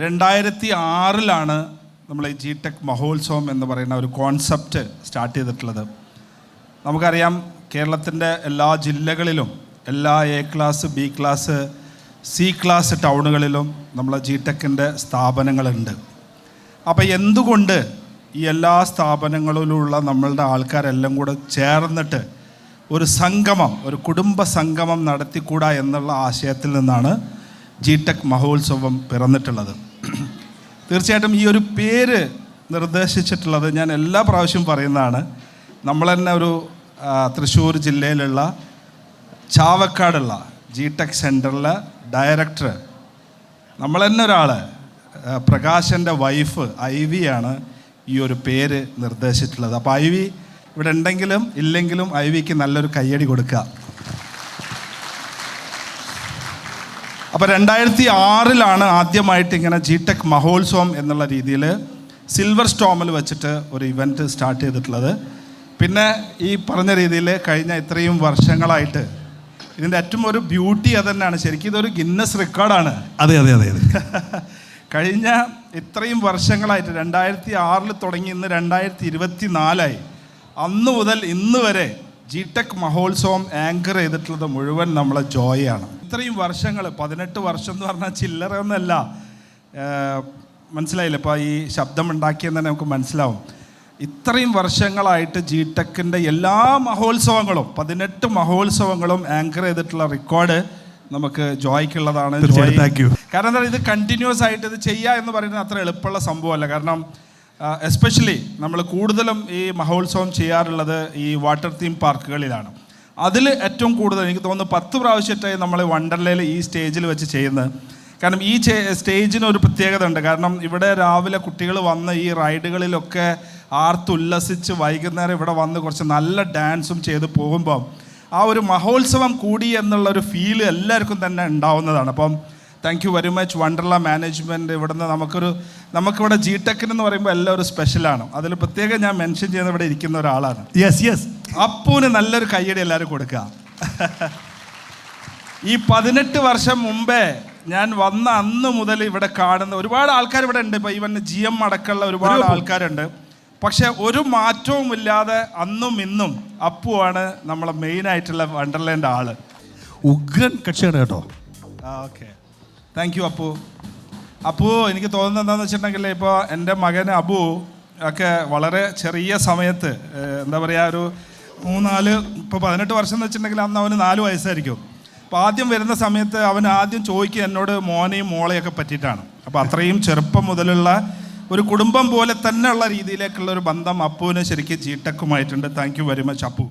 രണ്ടായിരത്തി ആറിലാണ് നമ്മൾ ഈ ജി ടെക് മഹോത്സവം എന്ന് പറയുന്ന ഒരു കോൺസെപ്റ്റ് സ്റ്റാർട്ട് ചെയ്തിട്ടുള്ളത്. നമുക്കറിയാം കേരളത്തിന്റെ എല്ലാ ജില്ലകളിലും എല്ലാ A class B class C class ടൗണുകളിലും നമ്മളെ ജി ടെക്കിന്റെ സ്ഥാപനങ്ങളുണ്ട്. അപ്പോൾ എന്തുകൊണ്ട് ഈ എല്ലാ സ്ഥാപനങ്ങളിലുള്ള നമ്മളുടെ ആൾക്കാരെല്ലാം കൂടെ ചേർന്നിട്ട് ഒരു സംഗമം ഒരു കുടുംബ സംഗമം നടത്തിക്കൂടാ എന്നുള്ള ആശയത്തിൽ നിന്നാണ് ജി ടെക് മഹോത്സവം പിറന്നിട്ടുള്ളത്. തീർച്ചയായിട്ടും ഈ ഒരു പേര് നിർദ്ദേശിച്ചിട്ടുള്ളത് ഞാൻ എല്ലാ പ്രാവശ്യവും പറയുന്നതാണ്. നമ്മൾ തന്നെ ഒരു തൃശ്ശൂർ ജില്ലയിലുള്ള ചാവക്കാടുള്ള ജി ടെക് സെന്ററിലെ ഡയറക്ടർ. നമ്മൾ തന്നെ ഒരാൾ. പ്രകാശന്റെ വൈഫ് ഐ വി ആണ് ഈ ഒരു പേര് നിർദ്ദേശിച്ചിട്ടുള്ളത്. അപ്പോൾ ഐ വി ഇവിടെ ഉണ്ടെങ്കിലും ഇല്ലെങ്കിലും ഐ വിക്ക് നല്ലൊരു കയ്യടി കൊടുക്കുക. അപ്പോൾ രണ്ടായിരത്തി ആറിലാണ് ആദ്യമായിട്ട് ഇങ്ങനെ ജി ടെക് മഹോത്സവം എന്നുള്ള രീതിയിൽ സിൽവർ സ്റ്റോമിൽ വെച്ചിട്ട് ഒരു ഇവന്റ് സ്റ്റാർട്ട് ചെയ്തിട്ടുള്ളത്. പിന്നെ ഈ പറഞ്ഞ രീതിയിൽ കഴിഞ്ഞ ഇത്രയും വർഷങ്ങളായിട്ട് ഇതിന്റെ ഏറ്റവും ഒരു ബ്യൂട്ടി അത് തന്നെയാണ് ശരിക്കും ഇതൊരു ഗിന്നസ് റെക്കോർഡാണ് അതെ അതെ അതെ അതെ. കഴിഞ്ഞ ഇത്രയും വർഷങ്ങളായിട്ട് രണ്ടായിരത്തി ആറിൽ തുടങ്ങി ഇന്ന് രണ്ടായിരത്തി ഇരുപത്തി നാലായി അന്ന് മുതൽ ഇന്ന് വരെ ജി ടെക് മഹോത്സവം ആങ്കർ ചെയ്തിട്ടുള്ളത് മുഴുവൻ നമ്മളെ ജോയാണ് ഇത്രയും വർഷങ്ങൾ പതിനെട്ട് വർഷം എന്ന് പറഞ്ഞാൽ ചില്ലറ ഒന്നല്ല. മനസ്സിലായില്ല? ഇപ്പോൾ ഈ ശബ്ദം ഉണ്ടാക്കിയെന്ന് തന്നെ നമുക്ക് മനസ്സിലാവും. ഇത്രയും വർഷങ്ങളായിട്ട് ജി ടെക്കിന്റെ എല്ലാ മഹോത്സവങ്ങളും പതിനെട്ട് മഹോത്സവങ്ങളും ആങ്കർ ചെയ്തിട്ടുള്ള റെക്കോർഡ് നമുക്ക് ജോയ്ക്കുള്ളതാണ്. കാരണം എന്താ ഇത് കണ്ടിന്യൂസ് ആയിട്ട് ഇത് ചെയ്യുക എന്ന് പറയുന്നത് അത്ര എളുപ്പമുള്ള സംഭവമല്ല. കാരണം എസ്പെഷ്യലി നമ്മൾ കൂടുതലും ഈ മഹോത്സവം ചെയ്യാറുള്ളത് ഈ വാട്ടർ തീം പാർക്കുകളിലാണ് അതിൽ ഏറ്റവും കൂടുതൽ എനിക്ക് തോന്നുന്നു പത്ത് പ്രാവശ്യമായിട്ടായി നമ്മൾ വണ്ടർലയിൽ ഈ സ്റ്റേജിൽ വെച്ച് ചെയ്യുന്നത്. കാരണം ഈ സ്റ്റേജിന് ഒരു പ്രത്യേകത ഉണ്ട്. കാരണം ഇവിടെ രാവിലെ കുട്ടികൾ വന്ന് ഈ റൈഡുകളിലൊക്കെ ആർത്തുല്ലസിച്ച് വൈകുന്നേരം ഇവിടെ വന്ന് കുറച്ച് നല്ല ഡാൻസും ചെയ്ത് പോകുമ്പോൾ ആ ഒരു മഹോത്സവം കൂടി എന്നുള്ള ഒരു ഫീൽ എല്ലാവർക്കും തന്നെ ഉണ്ടാവുന്നതാണ്. അപ്പം thank you very much Wonderla management ഇവിടുന്ന് നമുക്കൊരു നമുക്കിവിടെ ജി ടെക്കിന് എന്ന് പറയുമ്പോൾ എല്ലാം ഒരു സ്പെഷ്യലാണ് അതിൽ പ്രത്യേകം ഞാൻ മെൻഷൻ ചെയ്യുന്ന ഇവിടെ ഇരിക്കുന്ന ഒരാളാണ്. യെസ് യെസ് അപ്പൂന് നല്ലൊരു കയ്യടി എല്ലാവരും കൊടുക്കുക. ഈ പതിനെട്ട് വർഷം മുമ്പേ ഞാൻ വന്ന അന്ന് മുതൽ ഇവിടെ കാണുന്ന ഒരുപാട് ആൾക്കാർ ഇവിടെ ഉണ്ട്. ഇപ്പോൾ ഈവൻ ജി എം അടക്കമുള്ള ഒരുപാട് ആൾക്കാരുണ്ട്. പക്ഷെ ഒരു മാറ്റവും ഇല്ലാതെ അന്നും ഇന്നും അപ്പുവാണ് നമ്മളെ മെയിൻ ആയിട്ടുള്ള വണ്ടർലാൻഡ് ആൾ. ഉഗ്രൻ കക്ഷിയാണ് കേട്ടോ. Okay thank you Appu Appu എനിക്ക് തോന്നുന്നത് എന്താണെന്ന് വെച്ചിട്ടുണ്ടെങ്കിൽ ഇപ്പോൾ എന്റെ മകൻ അബു ഒക്കെ വളരെ ചെറിയ സമയത്ത് എന്താ പറയുക ഒരു മൂന്നാൽ ഇപ്പോൾ പതിനെട്ട് വർഷം എന്ന് വെച്ചിട്ടുണ്ടെങ്കിൽ അന്ന് അവന് നാല് വയസ്സായിരിക്കും. അപ്പോൾ ആദ്യം വരുന്ന സമയത്ത് അവൻ ആദ്യം ചോദിക്കുക എന്നോട് മോനെയും മോളെയൊക്കെ പറ്റിയിട്ടാണ്. അപ്പോൾ അത്രയും ചെറുപ്പം മുതലുള്ള ഒരു കുടുംബം പോലെ തന്നെയുള്ള രീതിയിലേക്കുള്ള ഒരു ബന്ധം അപ്പുവിന് ശരിക്കും ജീട്ടക്കുമായിട്ടുണ്ട് thank you very much Appu